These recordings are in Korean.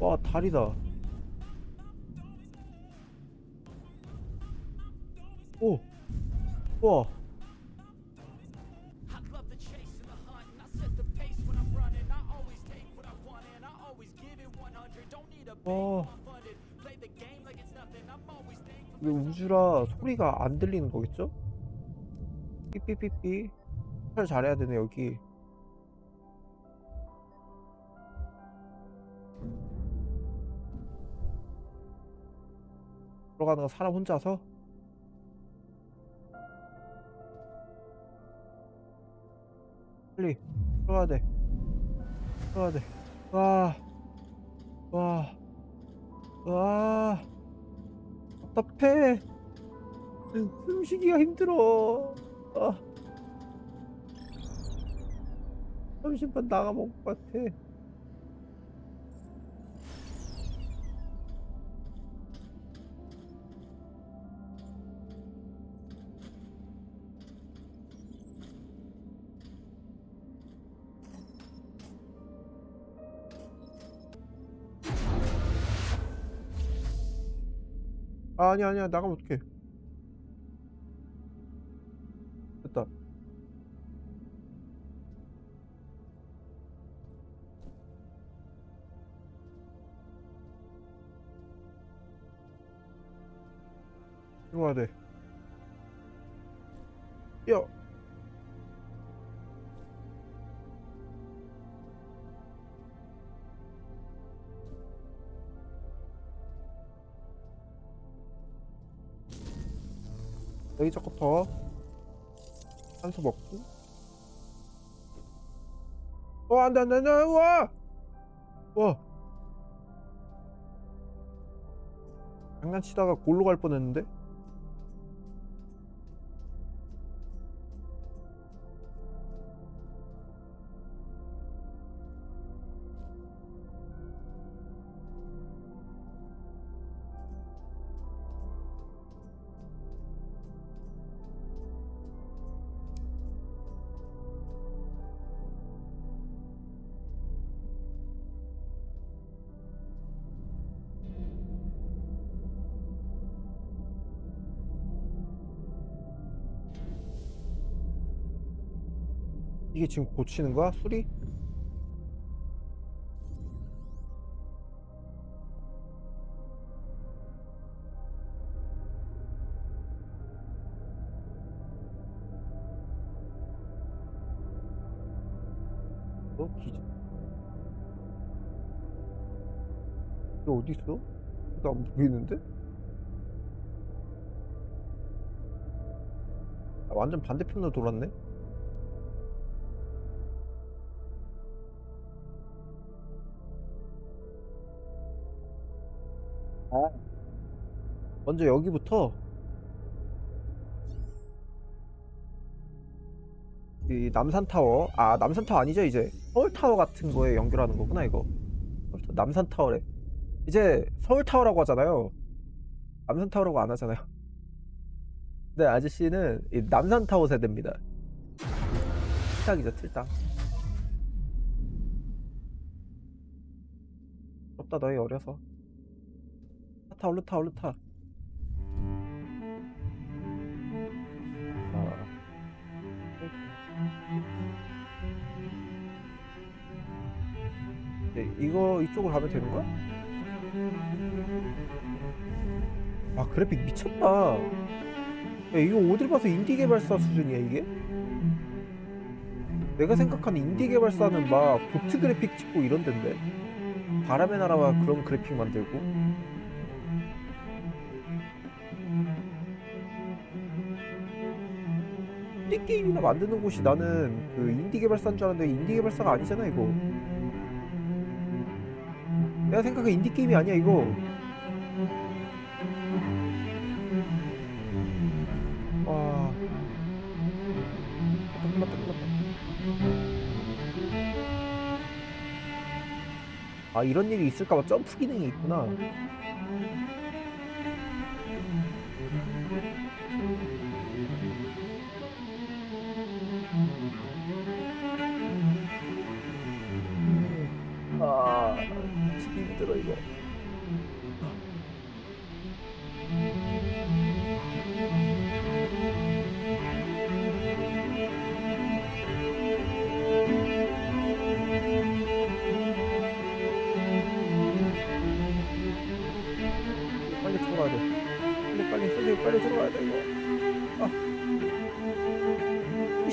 와 다리다 오 우와 I love the chase and the hunt, and I set the pace when I'm running. I always take what I want, and I always give it 100. Don't need a bank, 어. I'm funded. Play the game like it's nothing. I'm always thankful. 이게 우주라 소리가 안 들리는 거겠죠? 삐삐삐삐 잘 잘해야 되네 여기 들어가는 거 사람 혼자서? 빨리 들어가야 돼 들어가야 돼 와, 와, 와. 답답해. 숨쉬기가 힘들어. 아. 점심반 나가먹을 것 같아. 아, 아니야, 아니야. 나가면 어떡해. 됐다. 이거 와야 돼. 야! 여기 조금 더. 한수 먹고. 어, 안 돼, 안 돼, 안 돼, 와! 와! 장난치다가 골로 갈 뻔했는데? 이게 지금 고치는 거야? 수리? 어? 기준 이거 어디 있어? 나안 보이는데? 아, 완전 반대편으로 돌았네? 먼저 여기부터. 이 남산 타워. 아 남산 타워 아니죠 이제? 서울 타워 같은 거에 연결하는 거구나 이거. 남산 타워래. 이제 서울 타워라고 하잖아요. 남산 타워라고 안 하잖아요. 네 아저씨는 이 남산 타워 세대입니다. 틀딱이죠 틀딱 없다 너희 어려서 타 얼른 타 얼른 타 아. 네, 이거 이쪽으로 가면 되는 거야? 아 그래픽 미쳤다. 야 이거 어딜 봐서 인디 개발사 수준이야 이게? 내가 생각하는 인디 개발사는 막 보트 그래픽 찍고 이런 데인데 바람의 나라와 그런 그래픽 만들고 게임이나 만드는 곳이 나는 그 인디 개발사인 줄 알았는데 인디 개발사가 아니잖아 이거. 내가 생각한 인디 게임이 아니야 이거. 와. 끝났다 끝났다. 아 이런 일이 있을까봐 점프 기능이 있구나.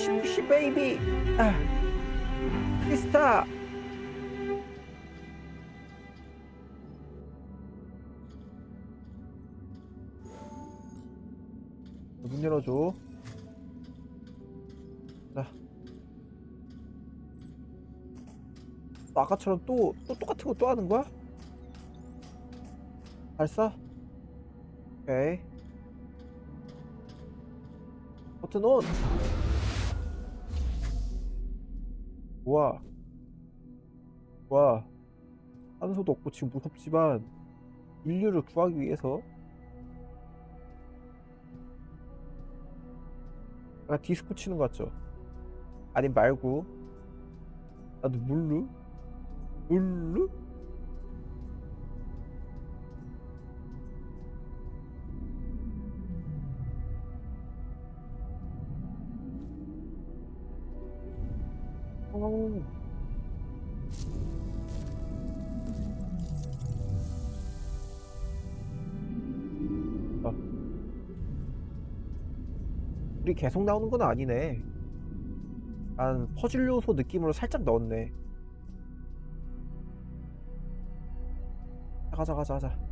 푸시 푸시 베이비. 아. 피스타. 문 열어줘. 자. 너 아까처럼 또, 또 똑같은 거 또 하는 거야? 발사? 오케이. 버튼 온! 우와. 와. 산소도 없고 지금 무섭지만 인류를 구하기 위해서 약간 디스코 치는 것 같죠? 아니 말고 나도 물루? 물루? 어. 아. 우리 계속 나오는 건 아니네. 한 퍼즐 요소 느낌으로 살짝 넣었네. 가자 가자 가자.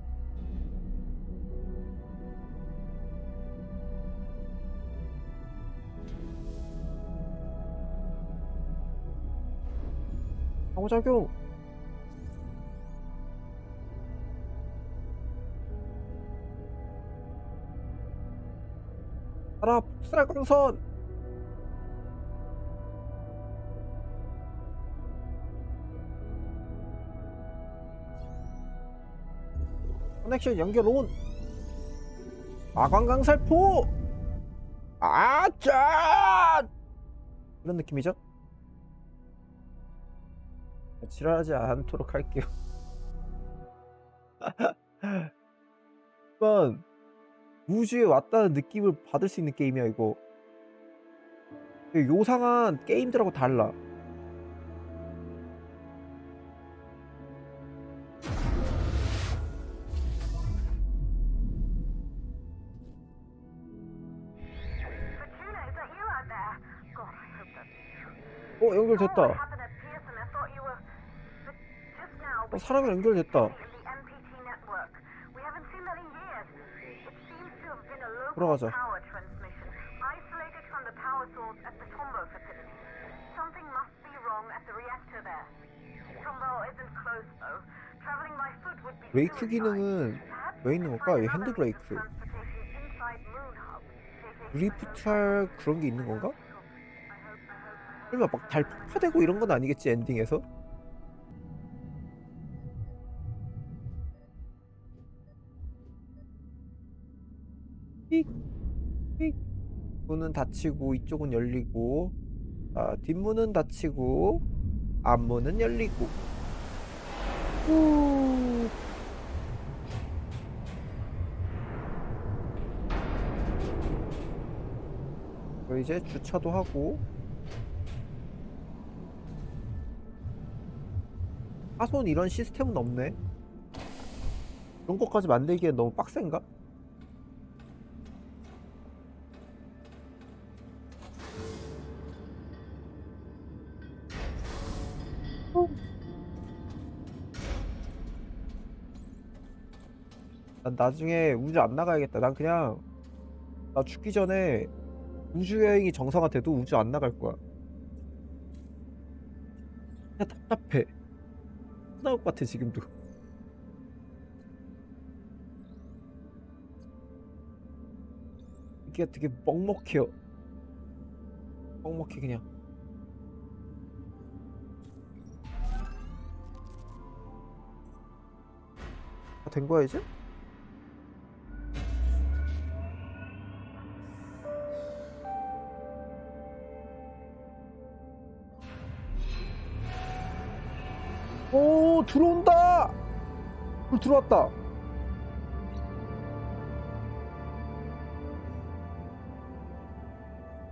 상호작용. 하나 폭스라 광선. 커넥션 연결 온. 마광강살포. 아짜. 이런 느낌이죠? 지랄하지 않도록 할게요. 이건 우주에 왔다는 느낌을 받을 수 있는 게임이야 이거. 요상한 게임들하고 달라. 어 연결됐다. 어 사람이 연결됐다. be 브레이크. 기능은 왜 있는 걸까? another 핸드 브레이크. transportation inside Moon Hub. 드리프트 할 그런 게 있는 건가? 설마 막 달 폭파되고 이런 건 아니겠지 엔딩에서? 삑, 삑. 문은 닫히고 이쪽은 열리고 아, 뒷문은 닫히고 앞문은 열리고 후. 이제 주차도 하고 하손 이런 시스템은 없네 그런 것까지 만들기엔 너무 빡센가? 난 나중에 우주 안 나가야겠다. 난 그냥 나 죽기 전에 우주 여행이 정상화 돼도 우주 안 나갈 거야. 그냥 답답해. 나올 것 같아 지금도. 이게 되게 먹먹해요. 먹먹해 그냥. 다된 거야 이제? 들어온다! 들어왔다.